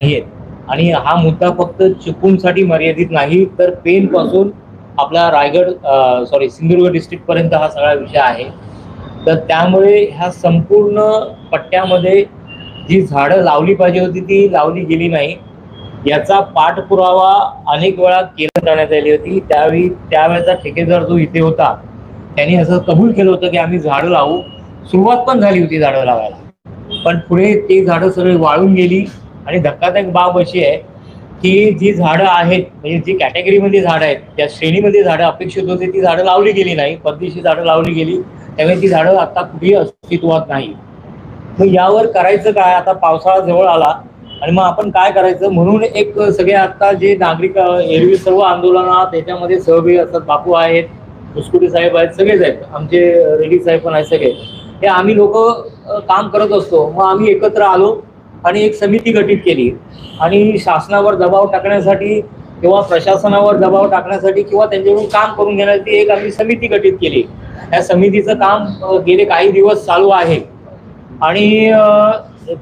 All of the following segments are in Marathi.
आहेत. आणि हा मुद्दा फक्त चिपळूणसाठी मर्यादित नाही तर पेन पासून आपला रायगड सॉरी सिंधुदुर्ग डिस्ट्रिक्ट पर्यंत हा सगळा विषय आहे. तर त्यामुळे ह्या संपूर्ण पट्ट्यामध्ये जी झाडं लावली पाहिजे होती ती लावली गेली नाही. याचा पाठपुरावा अनेक वेळा केला जाण्यात आली होती. त्यावेळी त्यावेळेचा ठेकेदार जो इथे होता त्यांनी असं कबूल केलं होतं की आम्ही झाडं लावू. सुरुवात पण झाली होती झाडं लावायला. पण पुढे ते झाडं सगळी वाळून गेली. आणि धक्कादायक बाब अशी आहे की जी झाडं आहेत म्हणजे जी कॅटेगरीमध्ये झाडं आहेत त्या श्रेणीमध्ये झाडं अपेक्षित होते ती झाडं लावली गेली नाही. परदेशी झाडं लावली गेली त्यामुळे ती झाडं आता कुठेही अस्तित्वात नाही. मग यावर करायचं काय? आता पावसाळा जवळ आला आणि मग आपण काय करायचं? म्हणून एक सगळे आता जे नागरिक एरवी सर्व आंदोलनात त्याच्यामध्ये सहभागी असतात. बापू आहेत मुस्कुटे साहेब आहेत सगळेच आहेत. आमचे रेड्डी साहेब पण आहेत सगळे. हे आम्ही लोक काम करत असतो. मग आम्ही एकत्र आलो. आणि एक समिती गठीत केली. आणि शासनावर दबाव टाकण्यासाठी किंवा प्रशासनावर दबाव टाकण्यासाठी किंवा त्यांच्याकडून काम करून घेण्यासाठी एक आम्ही समिती गठीत केली. या समितीचं काम गेले काही दिवस चालू आहे. आणि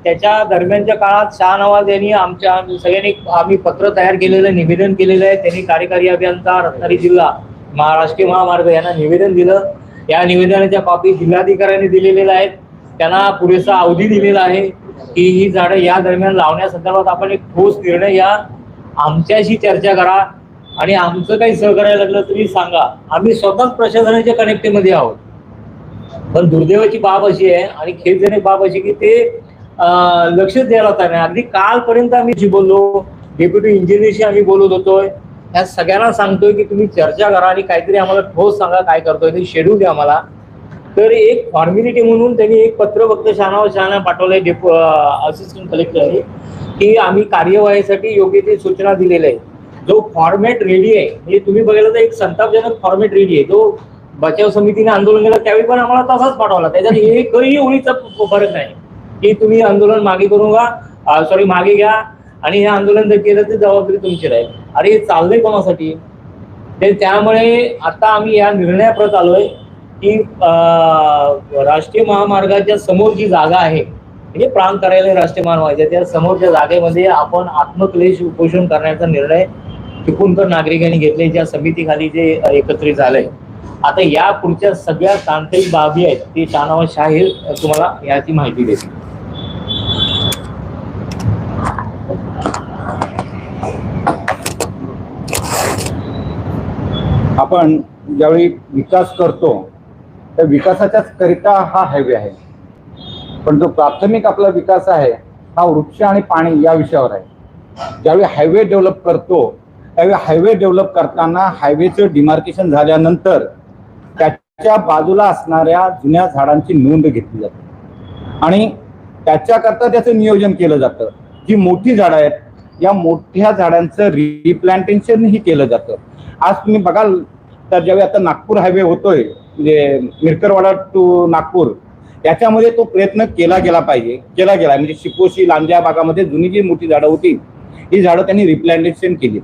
त्याच्या दरम्यानच्या काळात शाह नवाज यांनी आमच्या सगळ्यांनी आम्ही पत्र तयार केलेलं आहे, निवेदन केलेलं आहे. त्यांनी कार्यकारी अभियंता रत्नागिरी जिल्हा महाराष्ट्रीय महामार्ग यांना निवेदन दिलं. या निवेदनाच्या कॉपी जिल्हाधिकाऱ्यांनी दिलेल्या आहेत. त्यांना पुरेसा अवधी दिलेला आहे. की ही झाडं या दरम्यान लावण्यासंदर्भात आपण एक ठोस निर्णय या आमच्याशी चर्चा करा आणि आमचं काही सहकार्य लागलं तरी सांगा. आम्ही स्वतःच प्रशासनाच्या कनेक्टिव्हमध्ये आहोत. पण दुर्दैवाची बाब अशी आहे आणि खेदजनक बाब अशी की ते लक्षच द्यायला होता नाही. अगदी कालपर्यंत आम्ही जी बोललो डेप्युटी इंजिनियरशी आम्ही बोलत होतोय. या सगळ्यांना सांगतोय की तुम्ही चर्चा करा आणि काहीतरी आम्हाला ठोस सांगा काय करतोय ते शेड्यूल द्या आम्हाला. तर एक फॉर्मॅलिटी म्हणून त्यांनी एक पत्र फक्त शहाणावर शहाणा पाठवलंय डेपो असिस्टंट कलेक्टरने की आम्ही कार्यवाहीसाठी योग्य ते सूचना दिलेल्या आहेत जो फॉर्मॅट रेडी आहे म्हणजे तुम्ही बघायला तर एक संतापजनक फॉर्मॅट रेडी आहे. जो बचाव समितीने आंदोलन केलं त्यावेळी पण आम्हाला तसाच पाठवला. त्याच्यात एकही ओळीचा फरक नाही. की तुम्ही आंदोलन मागे करू का सॉरी मागे घ्या आणि हे आंदोलन जर केलं तर जबाबदारी तुमची राहील. अरे हे चाललंय कोणासाठी? ते त्यामुळे आता आम्ही या निर्णयाप्रत आलोय. की राष्ट्रीय महामार्गाच्या समोर जी जागा आहे म्हणजे प्राण कार्यालय राष्ट्रीय महामार्गाच्या त्या समोरच्या जागेमध्ये आपण आत्मक्लेश उपोषण करण्याचा निर्णय चिपळूणकर नागरिकांनी घेतले ज्या समितीखाली जे एकत्रित झालंय. आता या पुढच्या सगळ्या तांत्रिक बाबी आहेत ती शाहनवाज शाहीर तुम्हाला याची माहिती देतील. आपण ज्यावेळी विकास करतो तर विकासाच्याच करिता हा हायवे आहे. पण जो प्राथमिक आपला विकास आहे हा वृक्ष आणि पाणी या विषयावर आहे. ज्यावेळी हायवे डेव्हलप करतो त्यावेळी हायवे डेव्हलप करताना हायवेचं डिमार्केशन झाल्यानंतर त्याच्या बाजूला असणाऱ्या जुन्या झाडांची नोंद घेतली जाते. आणि त्याच्याकरता त्याचं नियोजन केलं जातं. जी मोठी झाडं आहेत या मोठ्या झाडांचं रिप्लांटेशनही केलं जातं. आज तुम्ही बघाल तर ज्यावेळी आता नागपूर हायवे होतोय म्हणजे मिरकरवाडा टू नागपूर याच्यामध्ये तो प्रयत्न केला गेला पाहिजे केला गेला. म्हणजे शिपोशी लांजा भागामध्ये जुनी जी मोठी झाडं होती ही झाडं त्यांनी रिप्लांटेशन केली.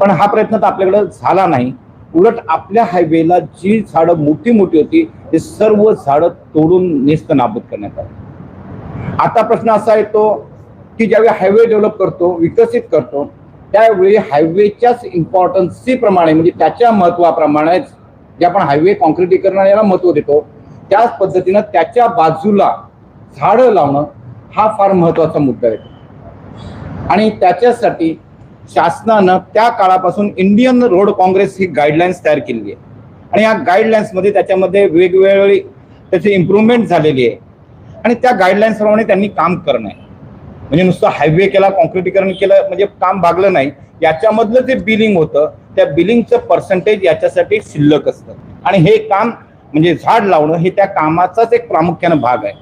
पण हा प्रयत्न तर आपल्याकडे झाला नाही. उलट आपल्या हायवेला जी झाडं मोठी मोठी होती ते सर्व झाडं तोडून नेस्त नाबूद करण्यात आली. आता प्रश्न असा येतो की ज्यावेळी हायवे डेव्हलप करतो विकसित करतो त्यावेळी हायवेच्याच इम्पॉर्टन्सीप्रमाणे म्हणजे त्याच्या महत्वाप्रमाणेच जे आपण हायवे कॉन्क्रिटीकरण याला महत्त्व देतो त्याच पद्धतीनं त्याच्या बाजूला झाडं लावणं हा फार महत्त्वाचा मुद्दा आहे. आणि त्याच्यासाठी शासनानं त्या काळापासून इंडियन रोड काँग्रेस ही गाईडलाईन्स तयार केलेली आहे. आणि या गाईडलाईन्समध्ये त्याच्यामध्ये वेगवेगळी त्याची इम्प्रूव्हमेंट झालेली आहे. आणि त्या गाईडलाईन्सप्रमाणे त्यांनी काम करणं आहे. म्हणजे नुसतं हायवे केला कॉन्क्रिटीकरण केलं म्हणजे काम भागलं नाही. याच्यामधलं जे बिलिंग होतं त्या बिलिंगचं पर्सेंटेज याच्यासाठी शिल्लक असतं. आणि हे काम म्हणजे झाड लावणं हे त्या कामाचाच एक प्रामुख्यानं भाग आहे.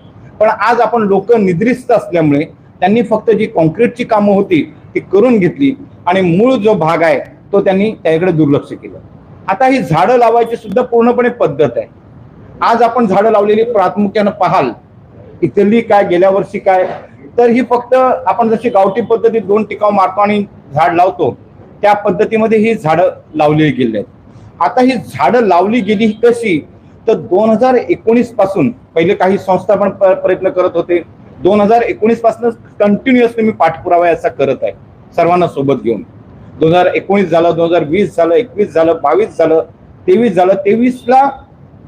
पण आज आपण लोक निद्रिस्त असल्यामुळे त्यांनी फक्त जी कॉन्क्रीटची कामं होती ती करून घेतली आणि मूळ जो भाग आहे तो त्यांनी त्याकडे दुर्लक्ष केलं. आता ही झाडं लावायची सुद्धा पूर्णपणे पद्धत आहे. आज आपण झाडं लावलेली प्रामुख्यानं पाहाल इथली काय गेल्या वर्षी काय तर ही फक्त आपण जशी गावठी पद्धतीत दोन टिकाव मारतो आणि झाड लावतो त्या पद्धतीमध्ये ही झाडं लावली गेली आहेत. आता ही झाडं लावली गेली ही कशी? तर दोन हजार एकोणीसपासून पहिले काही संस्था पण प- प्रयत्न करत होते. दोन हजार एकोणीसपासून कंटिन्युअसली मी पाठपुरावा याचा करत आहे सर्वांना सोबत घेऊन. दोन हजार एकोणीस झालं दोन हजार वीस झालं एकवीस झालं बावीस झालं तेवीस झालं तेवीसला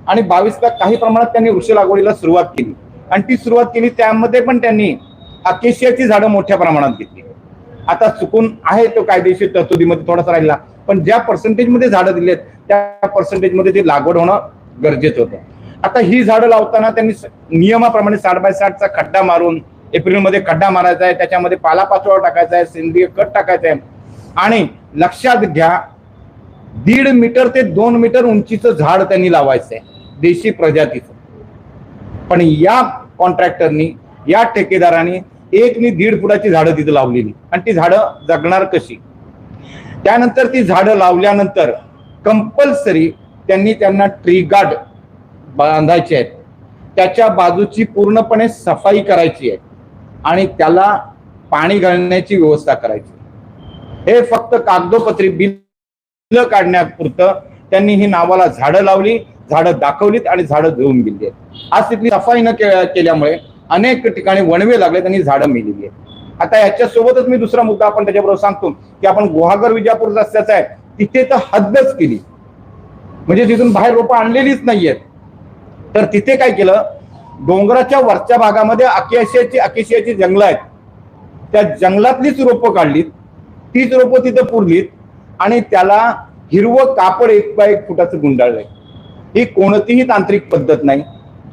आणि बावीसला काही प्रमाणात त्यांनी वृक्ष लागवडीला सुरुवात केली. आणि ती सुरुवात केली त्यामध्ये पण त्यांनी अकेशियाची झाडं मोठ्या प्रमाणात घेतली. आता चुकून आहे तो कायदेशीर तरतुदीमध्ये थोडासा राहिला. पण ज्या पर्सेंटेजमध्ये झाडं दिलेत त्या पर्सेंटेजमध्ये ती लागवड होणं गरजेचं होतं. आता ही झाडं लावताना त्यांनी नियमाप्रमाणे साठ बाय साठचा खड्डा मारून एप्रिलमध्ये खड्डा मारायचा आहे त्याच्यामध्ये पालापाचोळा टाकायचा आहे सेंद्रिय खत टाकायचं आहे. आणि लक्षात घ्या दीड मीटर ते दोन मीटर उंचीचं झाड त्यांनी लावायचं आहे देशी प्रजातीचं. पण या कॉन्ट्रॅक्टरनी या ठेकेदारांनी एक नि दीड फुटाची झाडं तिथं लावलेली. आणि ती झाडं जगणार कशी? त्यानंतर ती झाडं लावल्यानंतर कंपल्सरी त्यांनी त्यांना ट्री गार्ड बांधायचे आहेत. त्याच्या बाजूची पूर्णपणे सफाई करायची आहे. आणि त्याला पाणी घालण्याची व्यवस्था करायची हे फक्त कागदोपत्री बिल काढण्यापुरतं त्यांनी ही नावाला झाडं लावली झाडं दाखवलीत आणि झाडं धुवून गेली आहेत. आज तिथली सफाई न केल्यामुळे अनेक ठिकाणी वणवे लागले आणि झाडं मेलेली आहेत. आता याच्यासोबतच मी दुसरा मुद्दा आपण त्याच्याबरोबर सांगतो की आपण गुहागर विजापूर रस्त्याचा आहे तिथे तर हद्दच केली. म्हणजे तिथून बाहेर रोपं आणलेलीच नाहीयेत. तर तिथे काय केलं डोंगराच्या वरच्या भागामध्ये अकेशियाची अकेशियाची जंगलं आहेत. त्या जंगलातलीच रोपं काढलीत तीच रोपं तिथं पुरलीत आणि त्याला हिरवं कापड एक बाय एक फुटाचं गुंडाळलंय. ही कोणतीही तांत्रिक पद्धत नाही.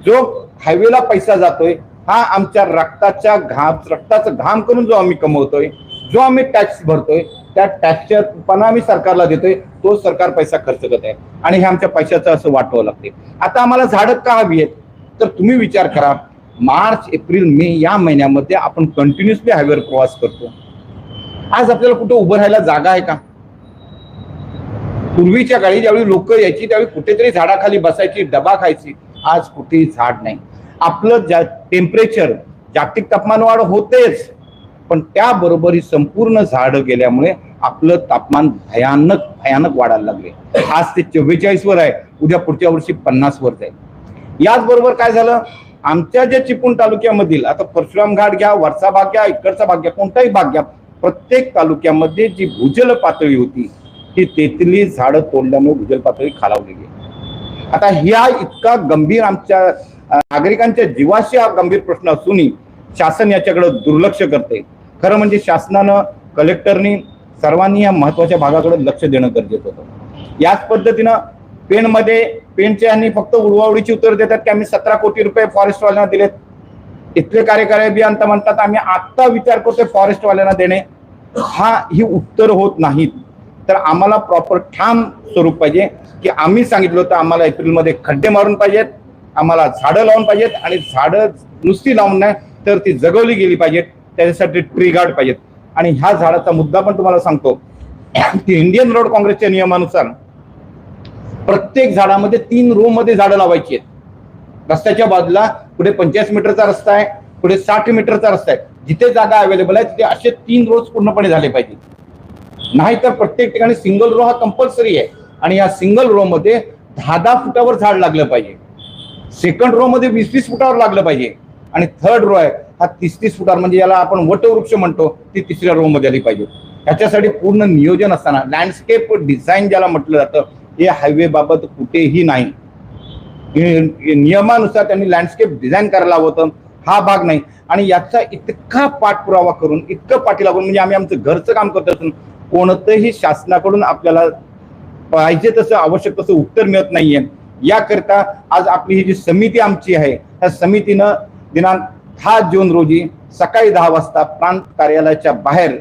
जो हायवेला पैसा जातोय हा आमच्या रक्ताच्या घाम रक्ताचा घाम करून जो आम्ही कमवतोय जो आम्ही टॅक्स भरतोय त्या टॅक्सच्या पण आम्ही सरकारला देतोय तो सरकार पैसा खर्च करत आहे. आणि हे आमच्या पैशाचं असं वाटवावं लागते. आता आम्हाला झाडं का हवी आहेत? तर तुम्ही विचार करा. मार्च एप्रिल मे या महिन्यामध्ये आपण कंटिन्युअसली हायवेवर प्रवास करतो. आज आपल्याला कुठं उभं राहायला जागा आहे का? पूर्वीच्या काळी ज्यावेळी लोक यायची त्यावेळी कुठेतरी झाडाखाली बसायची डबा खायची. आज कुठेही झाड नाही. आपलं ज्या टेम्परेचर जागतिक तापमान वाढ होतेच पण त्याबरोबर ही संपूर्ण झाडं गेल्यामुळे आपलं तापमान भयानक भयानक वाढायला लागले. आज ते चव्वेचाळीस वर आहे उद्या पुढच्या वर्षी पन्नास वर जाईल. याचबरोबर काय झालं? आमच्या ज्या चिपळूण तालुक्यामधील आता परशुराम घाट घ्या वरचा भाग घ्या इकडचा भाग घ्या कोणताही भाग घ्या प्रत्येक तालुक्यामध्ये जी भूजल पातळी होती ती तेथली झाडं तोडल्यामुळे भूजल पातळी खालावली गेली. आता ह्या इतका गंभीर आमच्या नागरिकांच्या जीवाशी हा गंभीर प्रश्न असूनही शासन याच्याकडे दुर्लक्ष करते. खरं म्हणजे शासनानं कलेक्टरनी सर्वांनी या महत्त्वाच्या भागाकडे लक्ष देणं गरजेचं होतं. याच पद्धतीनं पेणमध्ये पेणचे यांनी फक्त उडवाउडीची उत्तर देतात की आम्ही सतरा कोटी रुपये फॉरेस्टवाल्यांना दिलेत. इथले कार्यकारी अभियंता म्हणतात आम्ही आत्ता विचार करतोय फॉरेस्टवाल्यांना देणे. हा ही उत्तर होत नाहीत. तर आम्हाला प्रॉपर ठाम स्वरूप पाहिजे की आम्ही सांगितलं होतं आम्हाला एप्रिलमध्ये खड्डे मारून पाहिजेत. आम्हाला झाडं लावून पाहिजेत आणि झाडं नुसती लावून नाही तर ती जगवली गेली पाहिजेत. त्याच्यासाठी ट्री गार्ड पाहिजेत. आणि ह्या झाडाचा मुद्दा पण तुम्हाला सांगतो. की इंडियन रोड काँग्रेसच्या नियमानुसार प्रत्येक झाडामध्ये तीन रो मध्ये झाडं लावायची आहेत. रस्त्याच्या बाजूला पुढे पंचेचाळीस मीटरचा रस्ता आहे पुढे साठ मीटरचा रस्ता आहे. जिथे जागा अवेलेबल आहे तिथे असे तीन रोज पूर्णपणे झाले पाहिजे नाहीतर प्रत्येक ठिकाणी सिंगल रो हा कंपल्सरी आहे. आणि या सिंगल रो मध्ये दहा दहा फुटावर झाड लागलं पाहिजे. सेकंड रो मध्ये वीस वीस फुटावर लागलं पाहिजे. आणि थर्ड रो आहे हा तीस तीस फुटावर म्हणजे याला आपण वटवृक्ष म्हणतो ती तिसऱ्या रो मध्ये आली पाहिजे. ह्याच्यासाठी पूर्ण नियोजन असताना लँडस्केप डिझाईन ज्याला म्हटलं जातं हे हायवे बाबत कुठेही नाही. नियमानुसार त्यांनी लँडस्केप डिझाईन करायला होतं. हा भाग नाही. आणि याचा इतका पाठपुरावा करून इतकं पाठी लागून म्हणजे आम्ही आमचं घरचं काम करत असून कोणतंही शासनाकडून आपल्याला पाहिजे तसं आवश्यक तसं उत्तर मिळत नाहीये. याकरिता आज आपली ही जी समिती आमची आहे त्या समितीनं दिनांक दहा जून रोजी सकाळी दहा वाजता प्रांत कार्यालयाच्या बाहेर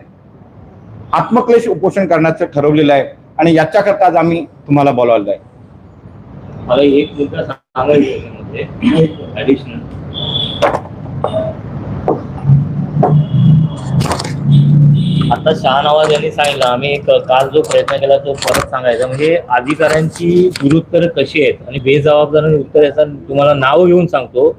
आत्मक्लेश उपोषण करण्याचं ठरवलेलं आहे आणि याच्याकरता आज आम्ही तुम्हाला बोलावलं आहे. मला एक मुद्दा सांगायचा ऍडिशनल आता शहानवाज यांनी सांगितलं आम्ही एक काल जो प्रयत्न केला तो परत सांगायचा. म्हणजे अधिकाऱ्यांची दुरुत्तर कशी आहेत आणि बेजबाबदार उत्तर याचा तुम्हाला नाव घेऊन सांगतो.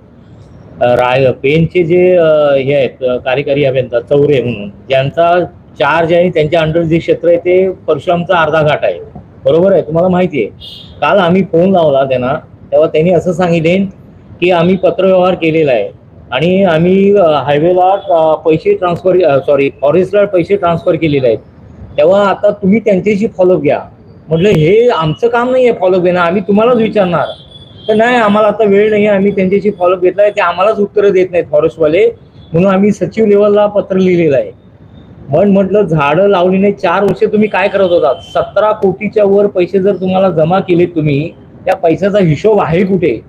राय पेनचे जे हे आहेत कार्यकारी अभियंता चौरे म्हणून ज्यांचा चार्ज आहे त्यांच्या अंडर जे क्षेत्र आहे ते परशुरामचा अर्धा घाट आहे. बरोबर आहे? तुम्हाला माहिती आहे. काल आम्ही फोन लावला त्यांना तेव्हा त्यांनी असं सांगितले की आम्ही पत्रव्यवहार केलेला आहे. आणि आम्ही हायवेला पैसे ट्रान्सफर सॉरी फॉरेस्टला पैसे ट्रान्सफर केलेले आहेत. तेव्हा आता तुम्ही त्यांच्याशी फॉलोअप घ्या. म्हटलं हे आमचं काम नाही आहे फॉलोअप घेणं आम्ही तुम्हालाच विचारणार. तर नाही आम्हाला आता वेळ नाही आहे आम्ही त्यांच्याशी फॉलोअप आहे ते आम्हालाच उत्तरं देत नाहीत फॉरेस्टवाले म्हणून आम्ही सचिव लेवलला पत्र लिहिलेलं आहे. पण म्हटलं झाडं लावली नाही चार वर्ष तुम्ही काय करत होता सतरा कोटीच्या वर पैसे जर तुम्हाला जमा केले तुम्ही त्या पैशाचा हिशोब आहे कुठे?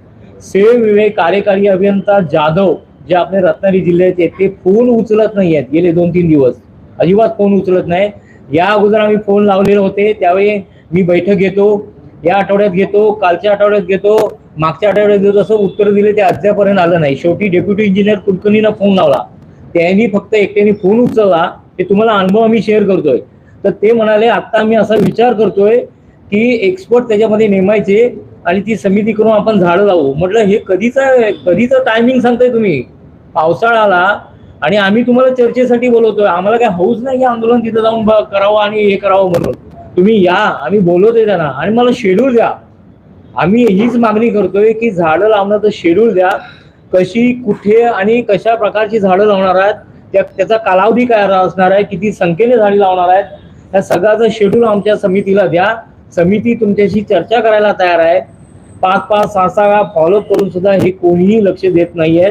सेव विवेक कार्यकारी अभियंता जाधव जे आपले रत्नागिरी जिल्ह्याचे आहेत, ते फोन उचलत नाही आहेत. गेले दोन तीन दिवस. अजिबात फोन उचलत नाही. या अगोदर आम्ही फोन लावलेले होते. त्यावेळी मी बैठक घेतो. या आठवड्यात घेतो. कालच्या आठवड्यात घेतो. मागच्या आठवड्यात घेतो. असं उत्तर दिले ते अद्यापर्यंत आलं नाही. शेवटी डेप्युटी इंजिनियर कुलकर्णीनं फोन लावला. त्यांनी फक्त एकट्याने फोन उचलला. ते तुम्हाला अनुभव आम्ही शेअर करतोय. तर ते म्हणाले आता आम्ही असा विचार करतोय की एक्सपर्ट त्याच्यामध्ये नेमायचे. आणि ती समिती करून आपण झाडं लावू. म्हटलं हे कधीचं कधीचं टायमिंग सांगताय तुम्ही? पावसाळा आला आणि आम्ही तुम्हाला चर्चेसाठी बोलवतोय. आम्हाला काय हौस नाही आंदोलन तिथं जाऊन करावं आणि हे करावं म्हणून. तुम्ही या आम्ही बोलवतोय त्यांना. आणि मला शेड्यूल द्या. आम्ही हीच मागणी करतोय की झाडं लावण्याचं शेड्यूल द्या. कशी कुठे आणि कशा प्रकारची झाडं लावणार आहेत? त्या त्याचा कालावधी काय असणार आहे? किती संख्येने झाडी लावणार आहेत? या सगळ्याचं शेड्यूल आमच्या समितीला द्या. समिती तुमच्याशी चर्चा करायला तयार आहे. पाच पाच सहा सहा फॉलोअप करून सुद्धा हे कोणीही लक्ष देत नाहीये.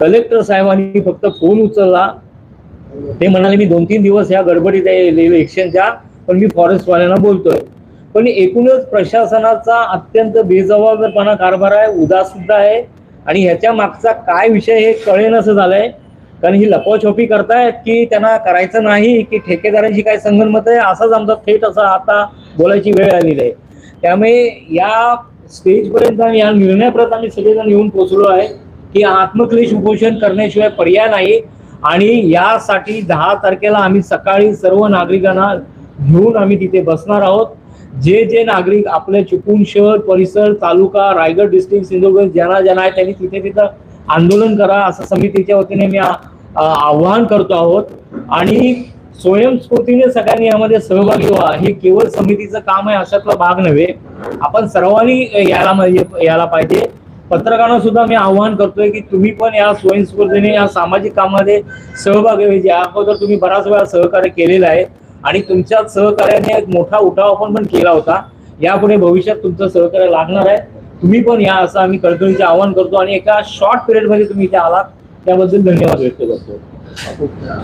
कलेक्टर साहेबांनी फक्त फोन उचलला. ते म्हणाले मी दोन तीन दिवस या गडबडीत आहे इलेक्शनच्या पण मी फॉरेस्टवाल्यांना बोलतोय. पण एकूणच प्रशासनाचा अत्यंत बेजबाबदारपणा कारभार आहे उदास सुद्धा आहे. आणि ह्याच्या मागचा काय विषय हे कळेन असं झालंय. कारण ही लपवाछोपी करतायत की त्यांना करायचं नाही की ठेकेदारांशी काय संगणमत आहे असाच आमचा थेट असा आता बोलायची वेळ आलेली आहे. त्यामुळे या स्टेजपर्यंत या निर्णयापर्यंत आम्ही सगळेजण येऊन पोचलो आहे की आत्मक्लेश उपोषण करण्याशिवाय पर्याय नाही आणि यासाठी दहा तारखेला आम्ही सकाळी सर्व नागरिकांना घेऊन आम्ही तिथे बसणार आहोत. जे जे नागरिक आपले चुकून शहर परिसर तालुका रायगड डिस्ट्रिक्ट सिंधुदुर्ग ज्यांना ज्यांना आहे त्यांनी तिथे तिथं आंदोलन करा असं समितीच्या वतीने मी आवाहन करतो आहोत. आणि स्वयंस्फूर्तीने सगळ्यांनी यामध्ये सहभागी व्हा. हे केवळ समितीचं काम आहे अशातला भाग नव्हे. आपण सर्वांनी याला म्हणजे याला पाहिजे. पत्रकारांना सुद्धा मी आवाहन करतोय की तुम्ही पण या स्वयंस्फूर्तीने या सामाजिक कामामध्ये सहभागी व्हायचे अगोदर तुम्ही बराच वेळा सहकार्य केलेलं आहे आणि तुमच्या सहकार्याने एक मोठा उठाव आपण पण केला होता. यापुढे भविष्यात तुमचं सहकार्य लागणार आहे. तुम्ही पण या असं आम्ही कळकळीचे आवाहन करतो आणि एका शॉर्ट पिरियडमध्ये तुम्ही इथे आलात त्याबद्दल धन्यवाद व्यक्त करतो.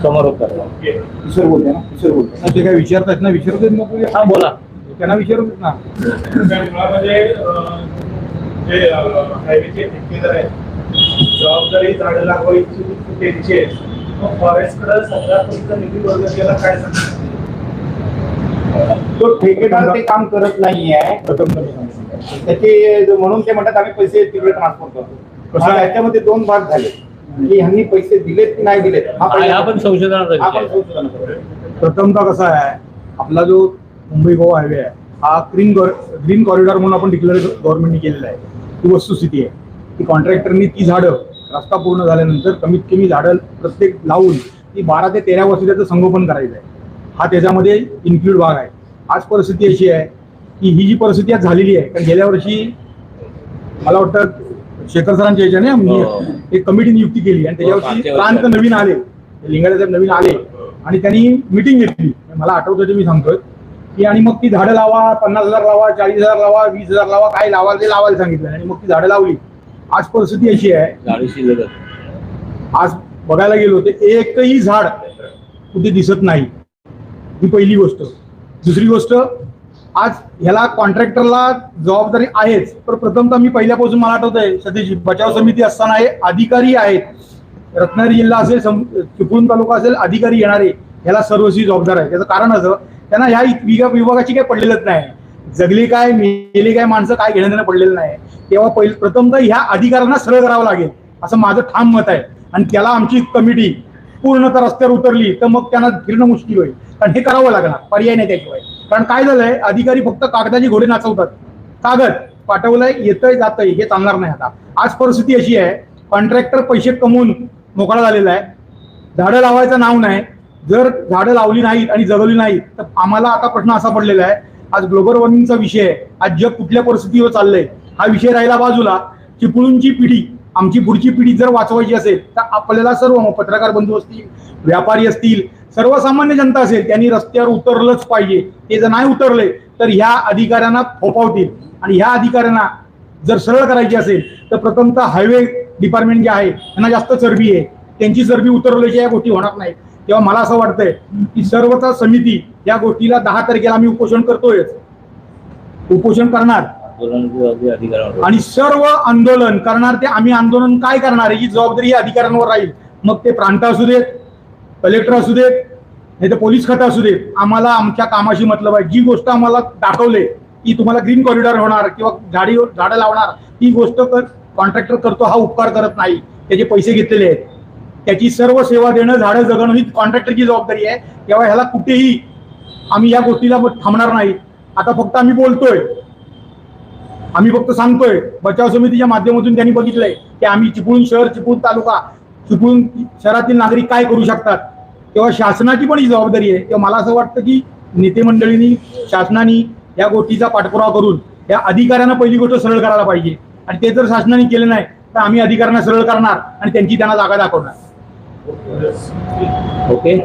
समारोप करा. किशोर बोलते ना? किशोर बोलते ते काय विचारतात ना? विचारतात नको हा बोला. त्यांना विचारू ना. मुळामध्ये अं, जे अं, हायवेचे ठेकेदार आहेत जबाबदारी झाडं लागवायची त्यांची आहे तो ठेकेदार ते काम करत नाहीये. त्याचे म्हणून ते म्हणतात आम्ही पैसे तिकडे ट्रान्सफर करतो? याच्यामध्ये दोन भाग झाले. की ह्यांनी पैसे दिलेत की नाही दिलेत पहिला- पण संशोधनाचा विषय पण आहे. संशोधन. प्रथमतः कसा आहे आपला जो मुंबई गोवा हायवे आहे हा ग्रीन ग्रीन कॉरिडॉर म्हणून आपण डिक्लेअर गव्हर्नमेंटने केलेला आहे. ही वस्तुस्थिती आहे. की कॉन्ट्रॅक्टरनी ती झाडं रस्ता पूर्ण झाल्यानंतर कमीत कमी झाडं प्रत्येक लावून ती बारा ते तेरा वर्ष त्याचं संगोपन करायचं आहे. हा त्याच्यामध्ये इन्क्लूड भाग आहे. आज परिस्थिती अशी आहे की ही जी परिस्थिती आज झालेली आहे कारण गेल्या वर्षी मला वाटतं शेखर सरांच्या याच्याने हो. एक कमिटी नियुक्ती केली आणि त्याच्यावरती मागच्या प्रांत. नवीन आले लिंगाडे साहेब नवीन आले आणि त्यांनी मिटिंग घेतली मला आठवतं ते मी सांगतोय की आणि मग ती झाडं लावा पन्नास हजार लावा चाळीस हजार लावा वीस हजार लावा काय लावाल ते लावायला सांगितलं आणि मग ती झाडं लावली आज परिस्थिती अशी आहे. आज बघायला गेलो तर एकही झाड कुठे दिसत नाही ही पहिली गोष्ट दुसरी गोष्ट आज ह्याला कॉन्ट्रॅक्टरला जबाबदारी आहेच पण प्रथमतः मी पहिल्यापासून मला आठवत आहे सध्याची बचाव समिती असताना हे अधिकारी आहेत. रत्नागिरी जिल्हा असेल चिपळूण तालुका असेल अधिकारी येणारे ह्याला सर्वस्वी जबाबदार आहे. त्याचं कारण असं त्यांना ह्या विभाग विभागाची काही पडलेलंच नाही. जगली काय मेली काय माणसं काय घेणं देणं पडलेलं नाही. तेव्हा पहिलं प्रथमतः ह्या अधिकाऱ्यांना सरळ करावं लागेल असं माझं ठाम मत आहे. आणि त्याला आमची कमिटी पूर्णतः रस्त्यावर उतरली तर मग त्यांना फिरणं मुश्किल होईल. कारण हे करावं लागणार पर्याय नाही त्याशिवाय कारण काय झालंय? अधिकारी फक्त कागदाची घोडे नाचवतात. कागद पाठवलंय येतंय जातंय हे चालणार नाही आता. आज परिस्थिती अशी आहे कॉन्ट्रॅक्टर पैसे कमवून मोकळा झालेला आहे. झाडं लावायचं नाव नाही. जर झाडं लावली नाहीत आणि जगवली नाहीत तर आम्हाला आता प्रश्न असा पडलेला आहे आज ग्लोबल वॉर्मिंगचा विषय आहे. आज जग कुठल्या परिस्थितीवर चाललंय? हा विषय राहिला बाजूला. चिपळूणची पिढी आमची पुढची पिढी जर वाचवायची असेल तर आपल्याला सर्व पत्रकार बंधू असतील व्यापारी असतील सर्वसामान्य जनता असेल त्यांनी रस्त्यावर उतरलंच पाहिजे. ते जर नाही उतरले तर ह्या अधिकाऱ्यांना फोपावतील आणि ह्या अधिकाऱ्यांना जर सरळ करायची असेल तर प्रथमतः हायवे डिपार्टमेंट जे आहे त्यांना जास्त चरबी आहे. त्यांची चरबी उतरवल्याच्या या गोष्टी होणार नाही तेव्हा मला असं वाटतंय की सर्वता समिती या गोष्टीला दहा तारखेला आम्ही उपोषण करतोयच. उपोषण करणार. आणि सर्व आंदोलन करणार ते आम्ही आंदोलन काय करणार? याची जबाबदारी अधिकाऱ्यांवर राहील. मग ते प्रांत असू देत कलेक्टर असू देत नाही तर पोलीस खातं असू देत आम्हाला आमच्या कामाशी मतलब आहे. जी गोष्ट आम्हाला दाखवले की तुम्हाला ग्रीन कॉरिडॉर होणार किंवा झाडी झाडं लावणार ती गोष्ट कर कॉन्ट्रॅक्टर करतो हा उपकार करत नाही. त्याचे पैसे घेतलेले आहेत. त्याची सर्व सेवा देणं झाडं जगणं ही कॉन्ट्रॅक्टरची जबाबदारी आहे. तेव्हा ह्याला कुठेही आम्ही या गोष्टीला थांबणार नाही. आता फक्त आम्ही बोलतोय. आम्ही फक्त सांगतोय. बचाव समितीच्या माध्यमातून त्यांनी बघितलंय की आम्ही चिपळूण शहर चिपळूण तालुका चिपळूण शहरातील नागरिक काय करू शकतात? तेव्हा शासनाची पण ही जबाबदारी आहे. तेव्हा मला असं वाटतं की नेते मंडळींनी शासनाने या गोष्टीचा पाठपुरावा करून या अधिकाऱ्यांना पहिली गोष्ट सरळ करायला पाहिजे. आणि ते जर शासनाने केले नाही तर आम्ही अधिकाऱ्यांना सरळ करणार आणि त्यांची त्यांना जागा दाखवणार. ओके.